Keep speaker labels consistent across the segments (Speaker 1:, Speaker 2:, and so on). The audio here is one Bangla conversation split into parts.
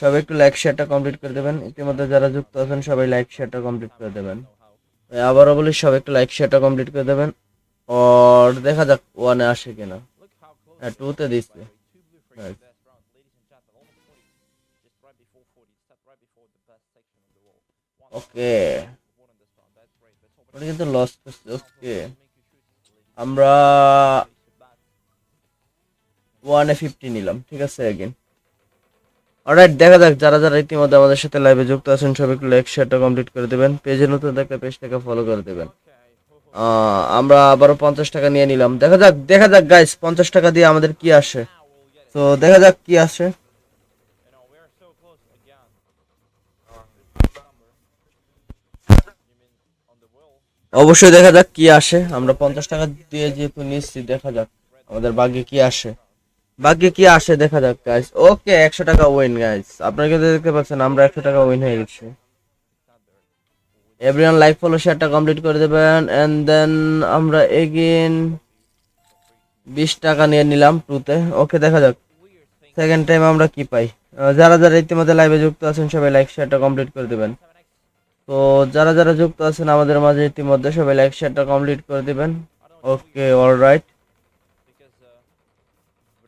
Speaker 1: সবাই একটু লাইক শেয়ারটা কমপ্লিট করে দেবেন। ইতিমধ্যে যারা যুক্ত আছেন, সবাই লাইক শেয়ারটা কমপ্লিট করে দেবেন। আবারও বলি, সবাই একটু লাইক শেয়ারটা কমপ্লিট করে দেবেন। আর দেখা যাক ওয়ানে আসে কিনা। হ্যাঁ টুতে দিচ্ছে. ওকে কিন্তু লস করছে ওকে আমরা ওয়ানে ফিফটি নিলাম, ঠিক আছে এগেন অলরাইট দেখা যাক যারা যারা ইতিমধ্যে আমাদের সাথে লাইভে যুক্ত আছেন সবাই একটু লাইক শেয়ারটা কমপ্লিট করে দেবেন। পেজে নতুন দেখলে পেজটাকে ফলো করে দেবেন। আমরা আবারও পঞ্চাশ টাকা নিয়ে নিলাম। দেখা যাক দেখা যাক গাইস পঞ্চাশ টাকা দিয়ে আমাদের কি আসে। তো দেখা যাক কি আসে। অবশ্যই দেখা যাক কি আসে। আমরা পঞ্চাশ টাকা দিয়ে যেহেতু নিচ্ছি, দেখা যাক আমাদের ভাগ্যে কি আসে। ভাগ্যে কি আসে দেখা যাক গাইস ওকে একশো টাকা উইন গাইস আপনারা কিন্তু দেখতে পাচ্ছেন, আমরা একশো টাকা উইন হয়ে গেছি। এভরিওয়ান লাইক ফলো শেয়ারটা কমপ্লিট করে দেবেন এন্ড দেন আমরা এগেইন বিশ টাকা নিয়ে নিলাম টুতে ওকে দেখা যাক। সেকেন্ড টাইম আমরা কি পাই? যারা যারা ইতিমধ্যে লাইভে যুক্ত আছেন, সবাই লাইক শেয়ারটা কমপ্লিট করে দেবেন। তো যারা যারা যুক্ত আছেন আমাদের মাঝে ইতিমধ্যে, সবাই লাইক শেয়ারটা কমপ্লিট করে দিবেন। ওকে অলরাইট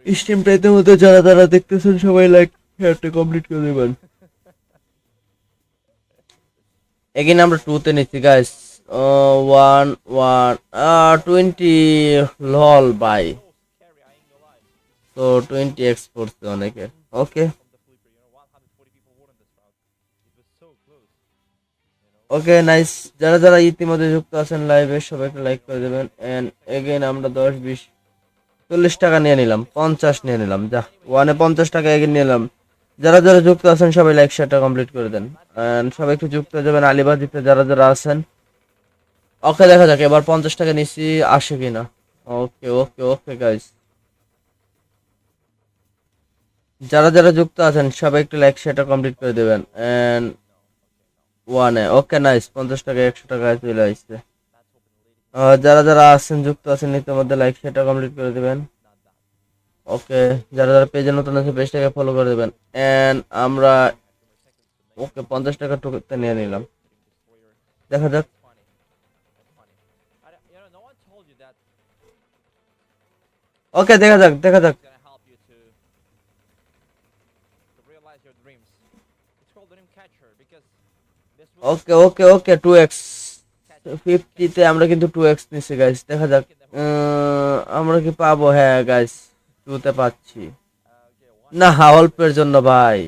Speaker 1: স্ট্রিমটা ইতিমধ্যে যারা যারা দেখতেছেন সবাই লাইক শেয়ারটা কমপ্লিট করে দেবেন এগেন আমরা টুতে নিচ্ছি গাইস ওয়ান ওয়ান টোয়েন্টি লল বাই তো টোয়েন্টি এক্স পড়ছে অনেকে ওকে ওকে নাইস যারা যারা ইতিমধ্যে যুক্ত আছেন লাইভে সবাই একটু লাইক করে দেবেন এন্ড এগেইন আমরা দশ বিশ চল্লিশ টাকা নিয়ে নিলাম, পঞ্চাশ নিয়ে নিলাম, যা, ওয়ানে পঞ্চাশ টাকা এগিয়ে নিলাম। যারা যারা যুক্ত আছেন সবাই লাইক শেয়ারটা কমপ্লিট করে দেন। সবাই একটু যুক্ত হয়ে যাবেন আলিবাজিতে যারা যারা আছেন। ওকে দেখা যাক, এবার পঞ্চাশ টাকা নিচ্ছি, আসে কিনা। ওকে ওকে ওকে গাইস যারা যারা যুক্ত আছেন, সবাই একটু লাইক শেয়ারটা কমপ্লিট করে দেবেন। এন্ড ওয়ানে ওকে নাইস পঞ্চাশ টাকা, একশো টাকায় চলে আসছে। যারা যারা আছেন, যুক্ত আছেন, ইতিমধ্যে লাইক শেয়ারটা কমপ্লিট করে দেবেন। ওকে যারা যারা পেজে নতুন আছে পেজটাকে ফলো করে দেবেন। এন্ড আমরা ওকে পঞ্চাশ টাকা টুকুতে নিয়ে নিলাম। দেখা যাক। ওকে দেখা যাক দেখা যাক। ওকে ওকে ওকে টু এক্স ফিফটিতে আমরা কিন্তু টু এক্স নিচ্ছি গাইস দেখা যাক আমরা কি পাবো? হ্যাঁ গাইস টুতে পাচ্ছি। না, অল্পের জন্য, ভাই।